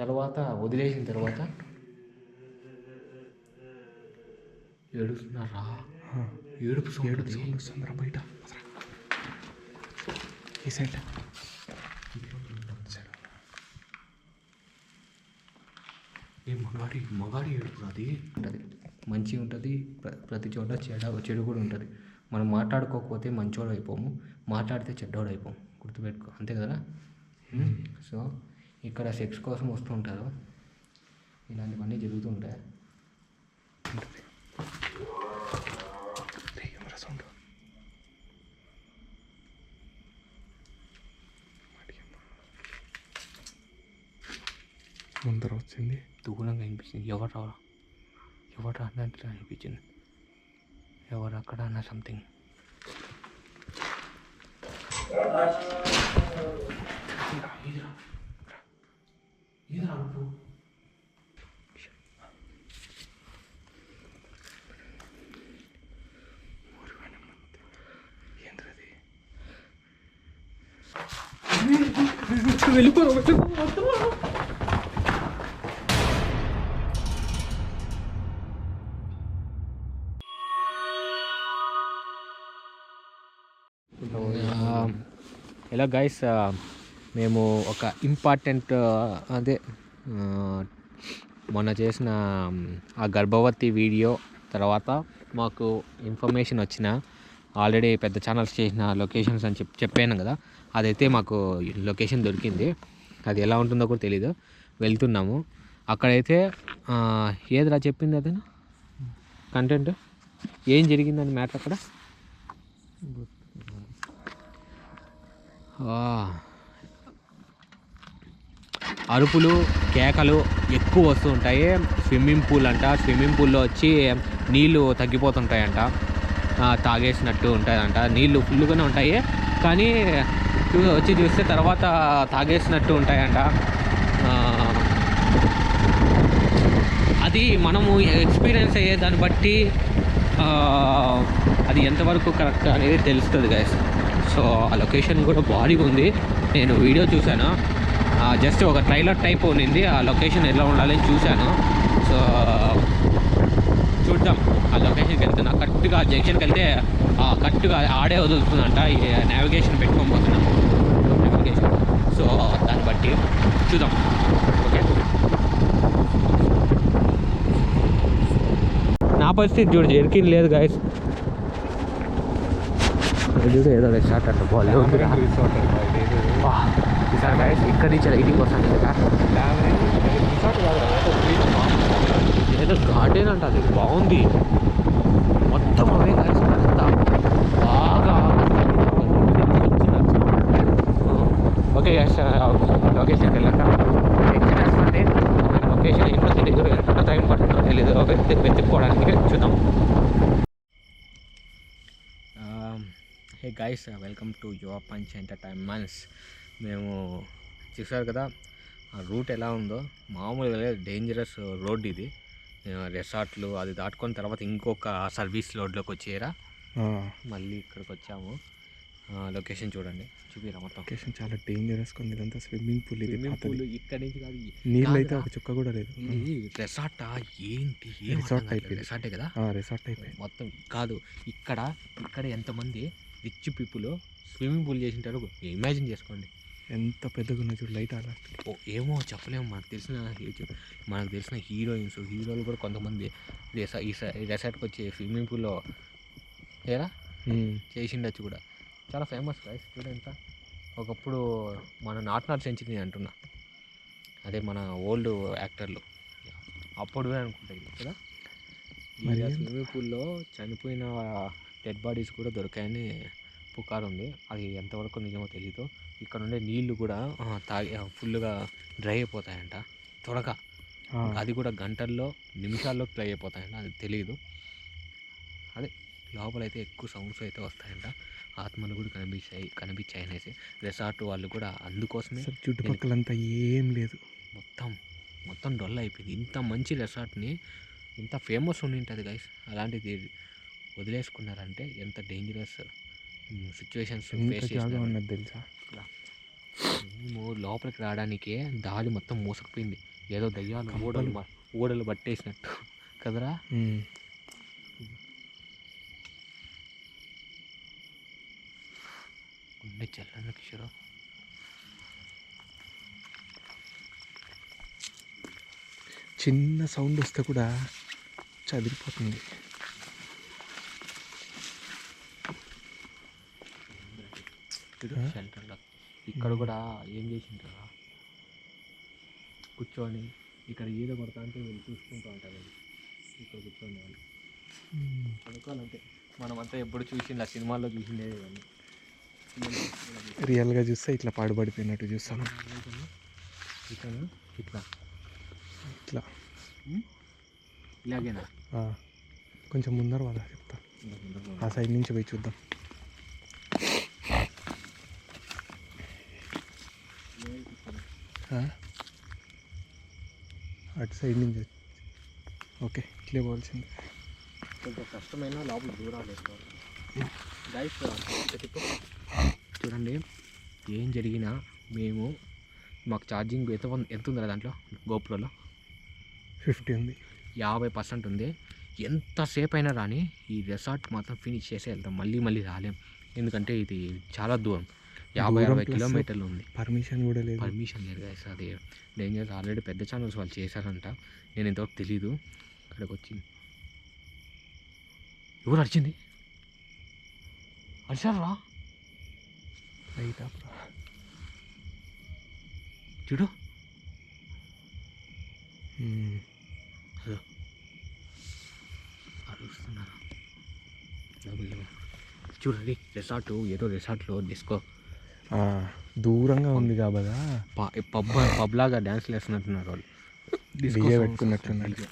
తర్వాత వదిలేసిన తర్వాత ఏడుస్తున్నారా ఏడుపు ఏడుపు సౌండ్ వస్తుందిరా బయట. ఈ సైడ్ ఏ మగాడి మగాడి ఏడుపు అది? ఉంటుంది. మంచి ఉంటుంది. ప్ర- ప్రతి చోట చెడ చెడు కూడా ఉంటుంది. మనం మాట్లాడుకోకపోతే మంచోడు అయిపోము. మాట్లాడితే చెడ్డోడు అయిపోము. గుర్తుపెట్టుకో. అంతే కదా సో ఇక్కడ సెక్స్ కోసం వస్తుంటారు. ఇలాంటివన్నీ జరుగుతుంటాయి. ముందర వచ్చింది. దూరంగా అనిపించింది. ఎవరు ఎవరు అన్నట్లు అనిపించింది. ఎవరు అక్కడ అన్న సంథింగ్ ఏంద్రది ఎలా గైస్ మేము ఒక ఇంపార్టెంట్ అదే మొన్న చేసిన ఆ గర్భవతి వీడియో తర్వాత మాకు ఇన్ఫర్మేషన్ వచ్చిన ఆల్రెడీ పెద్ద ఛానల్స్ చేసిన లొకేషన్స్ అని చెప్పి చెప్పాను కదా. అదైతే మాకు లొకేషన్ దొరికింది. అది ఎలా ఉంటుందో కూడా తెలీదు. వెళ్తున్నాము. అక్కడైతే ఏదిరా చెప్పింది అదేనా కంటెంట్ ఏం జరిగిందని మ్యాటర్ అక్కడ? అరుపులు కేకలు ఎక్కువ వస్తూ ఉంటాయి స్విమ్మింగ్ పూల్ అంట. స్విమ్మింగ్ పూల్లో వచ్చి నీళ్ళు తగ్గిపోతుంటాయంట. తాగేసినట్టు ఉంటాయంట. నీళ్ళు ఫుల్గానే ఉంటాయి. కానీ వచ్చి చూస్తే తర్వాత తాగేసినట్టు ఉంటాయంట. అది మనము ఎక్స్పీరియన్స్ అయ్యే దాన్ని బట్టి అది ఎంతవరకు కరెక్ట్ అనేది తెలుస్తుంది గైస్ సో ఆ లొకేషన్ కూడా భారీగా ఉంది. నేను వీడియో చూశాను. జస్ట్ ఒక ట్రైలర్ టైప్ ఉండింది. ఆ లొకేషన్ ఎలా ఉండాలని చూశాను. సో చూద్దాం ఆ లొకేషన్కి వెళ్తున్నా కరెక్ట్గా జంక్షన్కి వెళ్తే కరెక్ట్గా ఆడే వదులుతుందంట. నావిగేషన్ పెట్టుకొని పోతున్నాం. నావిగేషన్ సో దాన్ని బట్టి చూద్దాం. ఓకే. నా పరిస్థితి చూడు జర్కిన్ లేదు గాయస్ చూడు ఏదో రిసార్ట్ అంట వా, ఈసారి గాయస్ ఇక్కడి నుంచి రైటింగ్ వస్తాను ఏదో గార్డెన్ అంట అది బాగుంది. మొత్తం అవే కలిసి అంతా బాగా ఓకే గాయస్ లొకేషన్కి వెళ్ళాక నెక్స్ట్ అంటే లొకేషన్ ఎప్పుడు దగ్గర ఎంత టైం పడుతుందో తెలియదు ఓకే వెతుక్కోవడానికి చూద్దాం hey guys welcome to your punch entertainments మేము చూసారు కదా ఆ రూట్ ఎలా ఉందో. మామూలుగా డేంజరస్ రోడ్ ఇది. రిసార్ట్లు అది దాటుకొని తర్వాత ఇంకొక సర్వీస్ రోడ్లోకి వచ్చేయరా? మళ్ళీ ఇక్కడికి వచ్చాము. లొకేషన్ చూడండి. చూపిరా మొత్తం. లొకేషన్ చాలా డేంజరస్ ఉంది. ఇదంతా స్విమ్మింగ్ పూల్ ఇది స్విమ్మింగ్ పూల్. ఇక్కడి నుంచి కాదు నీళ్ళు అయితే. ఒక చుక్క కూడా లేదు. ఇది రిసార్టా ఏంటి? కావట్లేదు. ఇది. రిసార్టే కదా? రిసార్ట్ అయిపోయింది. మొత్తం కాదు. ఇక్కడ ఇక్కడ ఎంతమంది రిచ్ పీపుల్ స్విమ్మింగ్ పూల్ చేసింటారు ఇమాజిన్ చేసుకోండి. ఎంత పెద్దగా ఉన్న చూడు లైట్ అలా ఓ ఏమో చెప్పలేము మనకు తెలిసిన మనకు తెలిసిన హీరోయిన్స్ హీరోలు కూడా కొంతమంది. ఈ రెసార్ట్కి వచ్చి స్విమ్మింగ్ పూల్లో ఏరా? చేసిండొచ్చు కూడా. చాలా ఫేమస్ గైస్ చూడండి ఎంత ఒకప్పుడు మన నాట్ నాట్ సెంచరీ అంటున్నా. అదే మన ఓల్డ్ యాక్టర్లు అప్పుడువే అనుకుంటా ఇది కదా? స్విమ్మింగ్ పూల్లో చనిపోయిన డెడ్ బాడీస్ కూడా దొరికాయని పుకారు ఉంది అది ఎంతవరకు నిజమో తెలీదు. ఇక్కడ ఉండే నీళ్ళు కూడా తాగి ఫుల్గా డ్రై అయిపోతాయంట. త్వరగా. అది కూడా గంటల్లో నిమిషాల్లో డ్రై అయిపోతాయంట. అది తెలియదు అదే లోపలైతే ఎక్కువ సౌండ్స్ అయితే వస్తాయంట. ఆత్మలు కూడా కనిపించాయి కనిపించాయి అనేసి. రిసార్ట్ వాళ్ళు కూడా అందుకోసమే చుట్టుపక్కలంతా ఏం లేదు. మొత్తం మొత్తం డొల్ అయిపోయింది. ఇంత మంచి రెసార్ట్ని ఇంత ఫేమస్ ఉండింటుంది గైస్ అలాంటిది వదిలేసుకున్నారంటే ఎంత డేంజరస్ సిచ్యువేషన్స్ ఫేస్ చేసిన ఉన్నది తెలుసా? మేము లోపలికి రావడానికే దారి మొత్తం మూసకపోయింది. ఏదో దయ్యాలు ఓడలు ఓడలు పట్టేసినట్టు. కదరా? ఉమ్. గుండె చల్లని కిషోరా చిన్న సౌండ్ వస్తే కూడా చదిరిపోతుంది. ఆ? షెల్టర్లో ఇక్కడ కూడా ఏం చేసింటారా కూర్చొని ఇక్కడ ఈద కొడతా అంటే వీళ్ళు చూసుకుంటూ ఉంటారు. ఇక్కడ కూర్చొని వాళ్ళు. అనుకోవాలంటే మనమంతా ఎప్పుడు చూసింది ఆ సినిమాల్లో చూసిందే కానీ రియల్గా చూస్తే ఇట్లా పాడుపడిపోయినట్టు చూస్తాను. ఇట్లా. ఇట్లా. ఇట్లా ఇలాగేనా. కొంచెం ముందర వాళ్ళ చెప్తా. ఆ సైడ్ నుంచి పోయి చూద్దాం ఆ? అటు సైడ్ నుంచి. ఓకే ఇట్లే పోవాల్సింది. కొంచెం కష్టమైన లోపల దూరాలు చూడండి ఏం జరిగినా మేము మాకు ఛార్జింగ్ ఎంత ఎంత ఉందిరా దాంట్లో? గోప్రోలో ఫిఫ్టీ ఉంది. యాభై పర్సెంట్ ఉంది. ఎంతసేపు అయినా రాని ఈ రిసార్ట్ మాత్రం ఫినిష్ చేసి వెళ్తాం. మళ్ళీ మళ్ళీ రాలేం. ఎందుకంటే ఇది చాలా దూరం. యాభై అరవై కిలోమీటర్లు ఉంది. పర్మిషన్ కూడా లేదు. పర్మిషన్ లేదు గైస్ అది డేంజర్ ఆల్రెడీ పెద్ద ఛానల్స్ వాళ్ళు చేశారంట. నేను ఇంతవరకు తెలీదు. ఇక్కడికి వచ్చింది ఎవరు అరిచింది? అరిచారా? రైట్ చూడు. ఉమ్. అదో. అరుస్తున్నారు. చూడండి రిసార్ట్ ఏదో రిసార్ట్లో డిస్కో దూరంగా ఉంది కాబదా పబ్ పబ్ లాగా డ్యాన్స్లు వేస్తున్నట్టున్నారు వాళ్ళు Disco DJ sounds పెట్టుకున్నట్టున్నారు. వస్తాయి,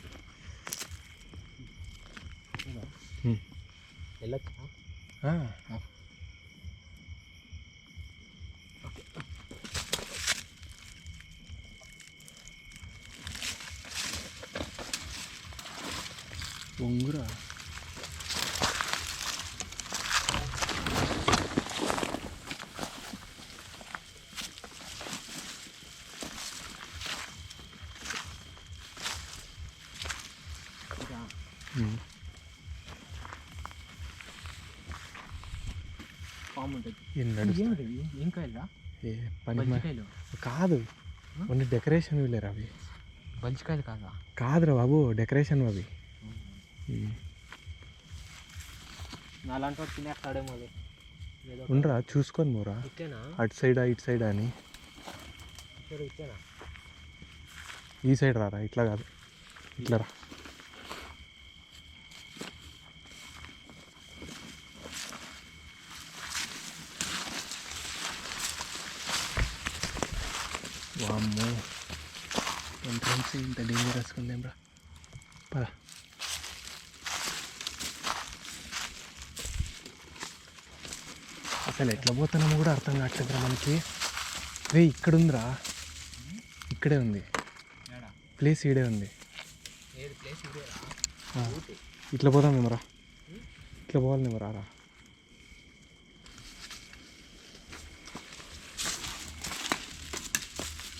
పాము ఉంటుంది ఏం పని కాదు. ఓన్లీ డెకరేషన్ లేరు అవి. బల్జికాయలు కాదా? కాదురా బాబు డెకరేషన్ అవి. నాలాంటి వాడు తినేస్తాడేమో ఉండరా చూసుకొని ఇచ్చేనా? అటు సైడా ఇటు సైడ్ అని. ఈ సైడ్ రారా ఇట్లా కాదు. ఇట్లా రా. వామ్మో ఎంట్రన్స్ ఇంత డేంజరస్ ఉందేం రా పద అసలు ఎట్లా పోతున్నామో కూడా అర్థం కావట్లేదురా మనకి రే ఇక్కడ ఉందిరా ఇక్కడే ఉంది ప్లేస్ ఈడే ఉంది ఇట్లా పోదాం ఏమరా ఇట్లా పోవాలి ఏమరా రా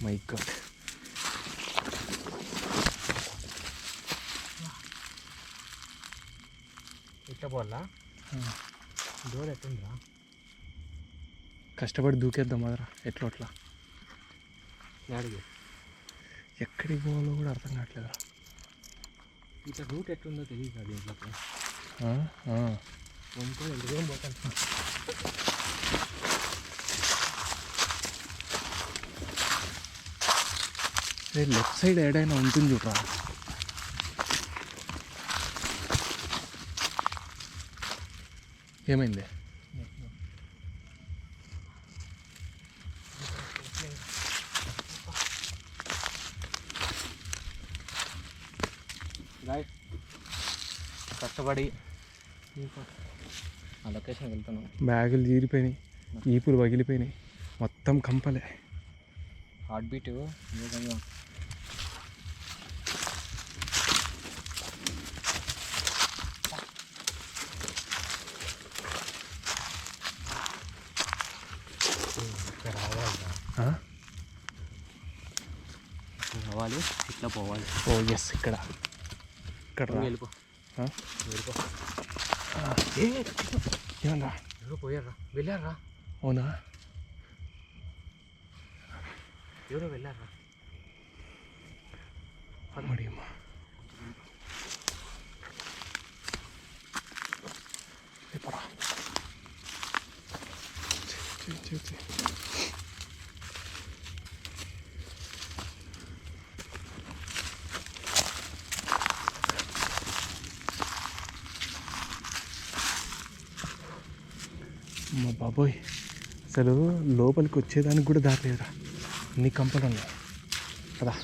మై గాడ్ ఇట్లా పోవాలా డోర్ ఎట్టుందిరా కష్టపడి దూకేద్దాం అదరా ఎట్లా అట్లా అడిగి ఎక్కడికి పోవాలో కూడా అర్థం కావట్లేదురా ఇట్లా రూట్ ఎట్లుందో తెలియదు పోతాను రే లెఫ్ట్ సైడ్ ఏడైనా ఉంటుంది చూడరా ఏమైంది? కష్టపడి ఆ లొకేషన్ వెళ్తున్నాం. బ్యాగులు చీరిపోయినాయి ఈపులు పగిలిపోయినాయి మొత్తం కంపలే. హార్ట్ బీట్ ఏ విధంగా ఆ? పోవాలి ఇట్లా పోవాలి ఓ ఎస్ ఇక్కడ ఇక్కడ రా. వెళ్ళిపో ఆ? వెళ్ళిపో ఏమన్నా ఎవరో పోయారా వెళ్ళారా అవునా ఎవరో వెళ్ళారా మరి అమ్మా లేపరా చెయ్, చెయ్, బాబోయ్ అసలు లోపలికి వచ్చేదానికి కూడా దాటలేదురా అన్ని కంపలు ఉన్నాయి కదా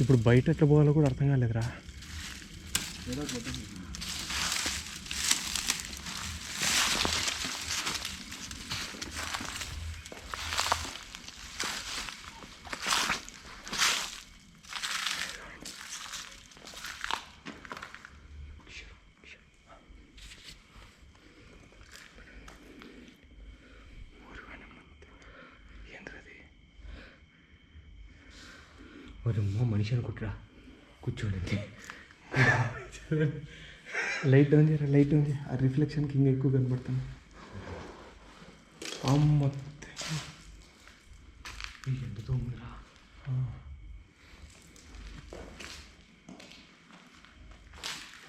ఇప్పుడు బయట ఎట్లా పోవాలో కూడా అర్థం కాలేదురా. లైట్ డౌన్ చేయరా లైట్ డౌన్ చేయ ఆ రిఫ్లెక్షన్కి ఇంకా ఎక్కువ కనబడుతుంది అమ్మ ఎంత ఉందిరా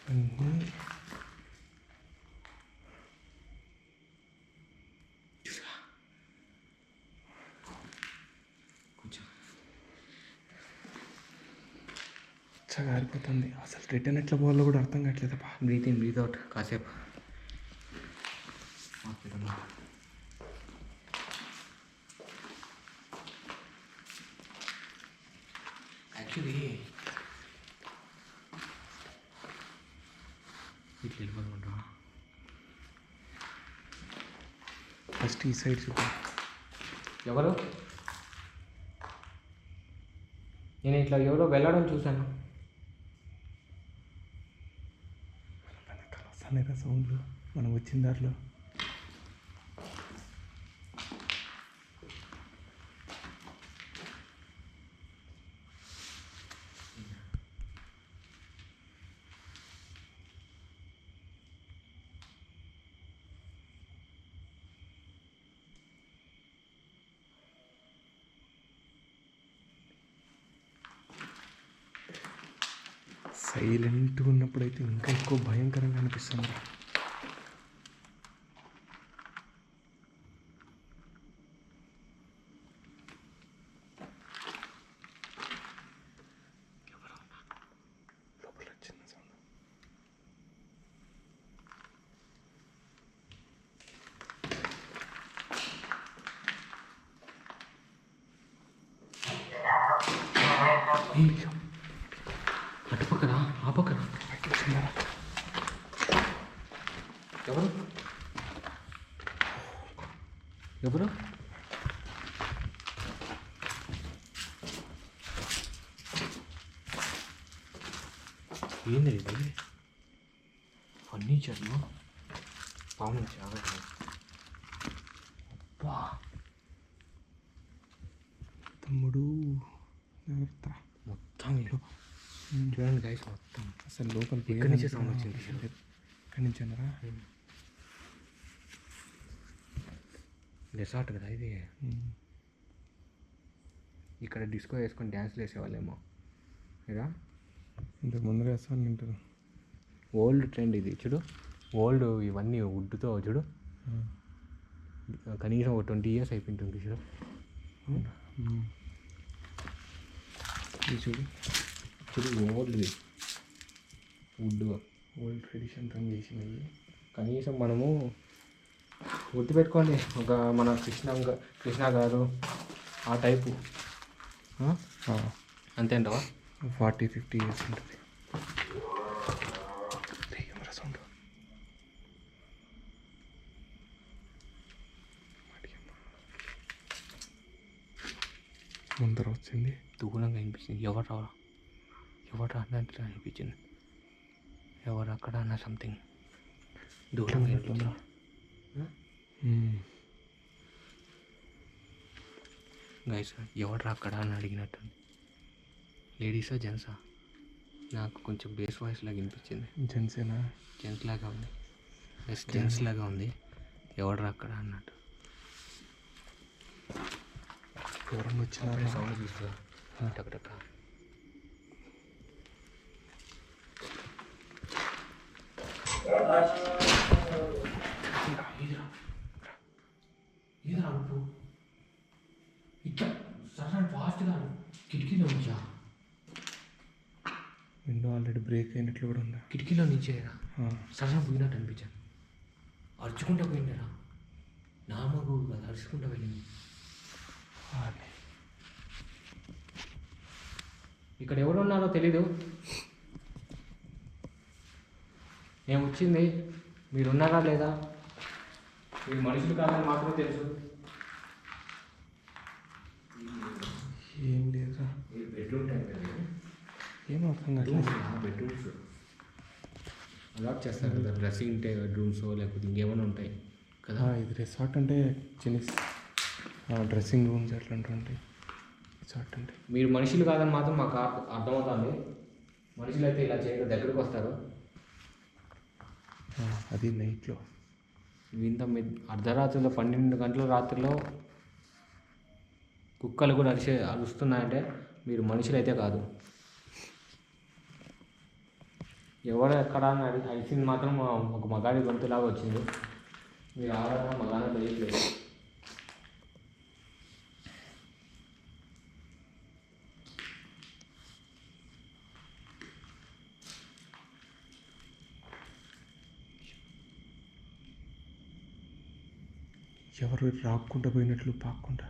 అన్నీ ఆరిపోతుంది అసలు రిటర్న్ ఎట్లా పోవాలో కూడా అర్థం కావట్లేదప్పా బ్రీత్ ఇన్ బ్రీత్ అవుట్ కాసేపు. యాక్చువల్లీ ఇట్లా వెళ్ళిపోతుంటా ఫస్ట్ ఈ సైడ్ చూద్దాం. ఎవరు? నేను ఇట్లా ఎవరో వెళ్ళడం చూశాను. వెనకాల వస్తానేరా సౌండ్లు మనం వచ్చిన దారిలో సైలెంట్గా ఉన్నప్పుడైతే ఇంకా ఎక్కువ భయంకరంగా అనిపిస్తుంది లోపల చిన్న సౌండ్ అటు పక్కన ఆ పక్కన చిన్నరా ఎవరు? ఎవరు? ఏంది ఇది? ఫర్నిచర్లు? పాము జాగ్రత్త అబ్బా! తమ్ముడు మొత్తం చూడండి గైస్ మొత్తం. అసలు లోపల ఎక్కడి నుంచి sound వచ్చింది? ఎక్కడి నుంచి అన్నారా? రిసార్ట్ కదా ఇది. ఇక్కడ డిస్కో వేసుకొని డ్యాన్స్లు వేసేవాళ్ళేమో ఇదా? ఇంతకు ముందర వేస్తాను వింటారు ఓల్డ్ ట్రెండ్ ఇది. చూడు. ఓల్డ్ ఇవన్నీ వుడ్తో చూడు. కనీసం ఒక ట్వంటీ ఇయర్స్ అయిపోయింటుంది చూడు. చూడు. చూడు ఓల్డ్ది. వుడ్. ఓల్డ్ ట్రెడిషన్ రన్ చేసినవి కనీసం మనము గుర్తుపెట్టుకోండి ఒక మన కృష్ణ కృష్ణ గారు ఆ టైపు. ఆ? అంతేంటవా ఫార్టీ ఫిఫ్టీ ఇయర్స్ ఉంటుంది. ముందర వచ్చింది. దూరంగా అనిపించింది ఎవరు ఎవరు అన్నట్లు అనిపించింది. ఎవరు అక్కడ అన్న సంథింగ్ దూరంగా. గైస్ ఎవడ్రా అక్కడ అని అడిగినట్టు. లేడీసా జెంట్సా నాకు కొంచెం బేస్ వాయిస్ లాగా వినిపించింది. జెంట్సేనా జెంట్స్ లాగా ఉంది. ఎస్ జెంట్స్ లాగా ఉంది. ఎవడ్రా అక్కడ అన్నట్టు. ఎవరన్నా వచ్చినారా? సౌండ్ చూస్తుందా టక్ ఫాస్ట్గా కిటికీలో నుంచా? విండో ఆల్రెడీ బ్రేక్ అయినట్లు కూడా ఉందా? కిటికీలో నుంచేరా సడన్ పోయినట్టు అనిపించాను. అరుచుకుంటా పోయిండరా. నా మగు కదా అరుచుకుంటా వెళ్ళింది. అది. ఇక్కడ ఎవరు ఉన్నారో తెలీదు. నేను వచ్చింది. మీరు ఉన్నారా లేదా? మీరు మనుషులు కాదని మాత్రమే తెలుసు. ఏం లేదురా బెడ్రూమ్ టైం ఏం అర్థం బెడ్రూమ్స్ అలాట్ చేస్తారు కదా డ్రెస్సింగ్ టే బెడ్రూమ్స్ లేకపోతే ఇంకేమైనా ఉంటాయి కదా? ఇది రిసార్ట్ అంటే చిన్న డ్రెస్సింగ్ రూమ్స్ అట్లాంటివి ఉంటాయి. రిసార్ట్ అంటే. మీరు మనుషులు కాదని మాత్రం మాకు అర్థ- అర్థమవుతుంది. మనుషులు అయితే ఇలా చేయడం దగ్గరికి వస్తారు. అది నైట్లో ఇంత మిడ్ అర్ధరాత్రిలో పన్నెండు గంటల రాత్రిలో కుక్కలు కూడా అరిసే అరుస్తున్నాయంటే మీరు మనుషులైతే కాదు. ఎవరు ఎక్కడ అని అడి మాత్రం ఒక మగాడి గొంతులాగా వచ్చింది. మీరు ఆడ మగాన తెలియట్లేదు ఎవరు రాకుండా పోయినట్లు పాక్కుండా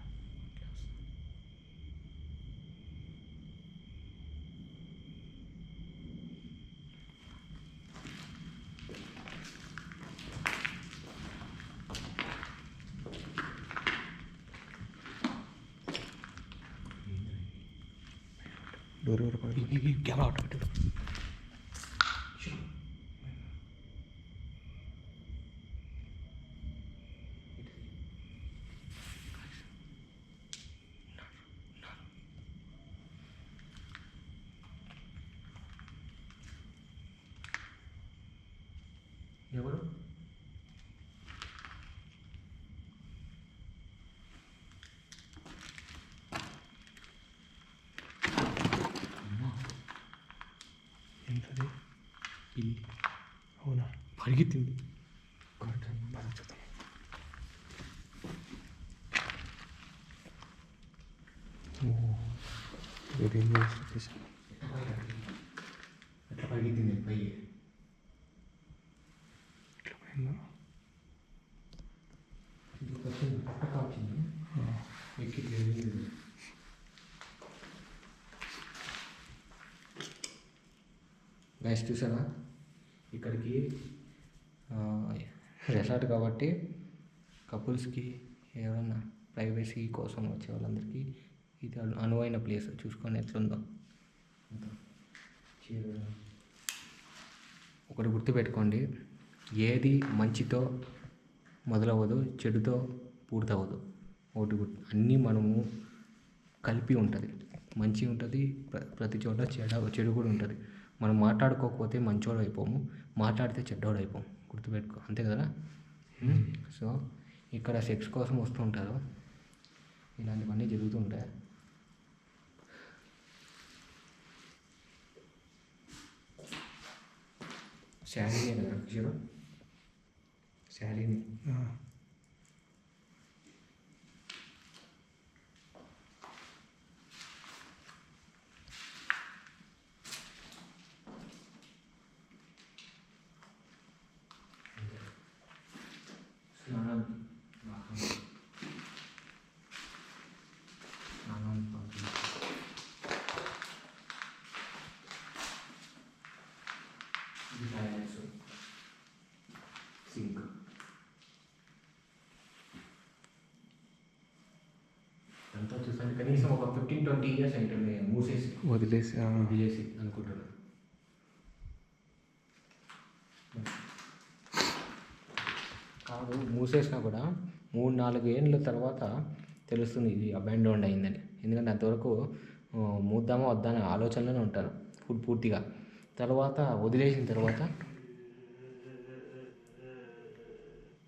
알기 때문에 받아쳤다. 오, 여기 있는 스페셜. 알기 때문에 빨리. 그러면 이거 같은 아까 피는 이렇게 되는 नेक्स्ट क्वेश्चन है इकड़ की రిసార్ట్ కాబట్టి కపుల్స్కి ఎవరన్నా ప్రైవసీ కోసం వచ్చే వాళ్ళందరికీ ఇది అనువైన ప్లేస్ చూసుకొని ఎట్లుందో. ఒకటి గుర్తుపెట్టుకోండి. ఏది మంచితో మొదలవ్వదు చెడుతో పూర్తవ్వదు. ఒకటి గుర్తు అన్నీ మనము కలిపి ఉంటుంది. మంచి ఉంటుంది ప్ర- ప్రతి చోట చెడ చెడు కూడా ఉంటుంది. మనం మాట్లాడుకోకపోతే మంచోడు అయిపోము మాట్లాడితే చెడ్డోడు అయిపోము. గుర్తుపెట్టుకో. అంతే కదా సో ఇక్కడ సెక్స్ కోసం వస్తుంటారు ఇలాంటివన్నీ జరుగుతుంటాయి శారీనే కదా కిషోర్ శారీని స్నానం స్నానం ఇది టాయిలెట్స్ సింక్ అంతా చూసాను కనీసం ఒక ఫిఫ్టీన్ ట్వంటీ ఇయర్స్ ఉంటుంది మూసేసి. వదిలేసి వదిలేసి అనుకుంటున్నాను కాదు మూసేసినా కూడా మూడు నాలుగు ఏళ్ళ తర్వాత తెలుస్తుంది ఇది అబాండోండ్ అయిందని. ఎందుకంటే అంతవరకు మూద్దామా వద్దా అనే ఆలోచనలోనే ఉంటారు. ఫుడ్ పూర్తిగా. తర్వాత వదిలేసిన తర్వాత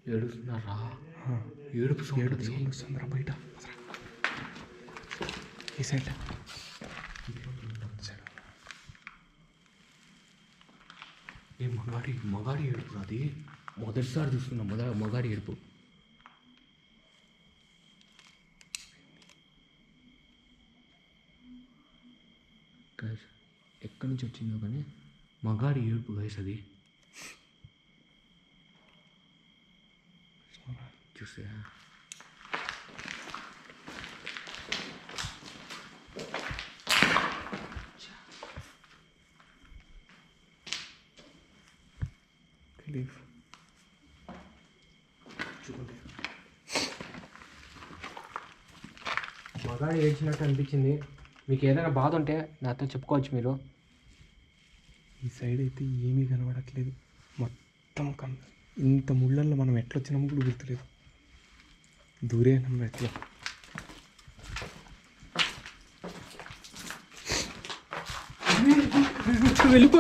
ఏడుస్తున్నారా? ఏడుపు వస్తుందిరా బయట. ఈ సైడ్ ఏ మగాడి మగాడి ఏడుపు అది మొదటిసారి చూస్తున్నా మొద మగాడి ఏడుపు. గైస్ ఎక్కడి నుంచి వచ్చిందో కానీ? మగాడి ఏడుపు గైస్ అది. చూసా చూడండి మగాడు ఏడ్చినట్టు అనిపించింది. మీకు ఏదైనా బాధ ఉంటే నాతో చెప్పుకోవచ్చు మీరు. ఈ సైడ్ అయితే ఏమీ కనబడట్లేదు. మొత్తం కన్ ఇంత ముళ్ళల్లో మనం ఎట్లా వచ్చినామో కూడా గుర్తులేదు. దూరే మనం ఎట్లా వెళ్ళిపో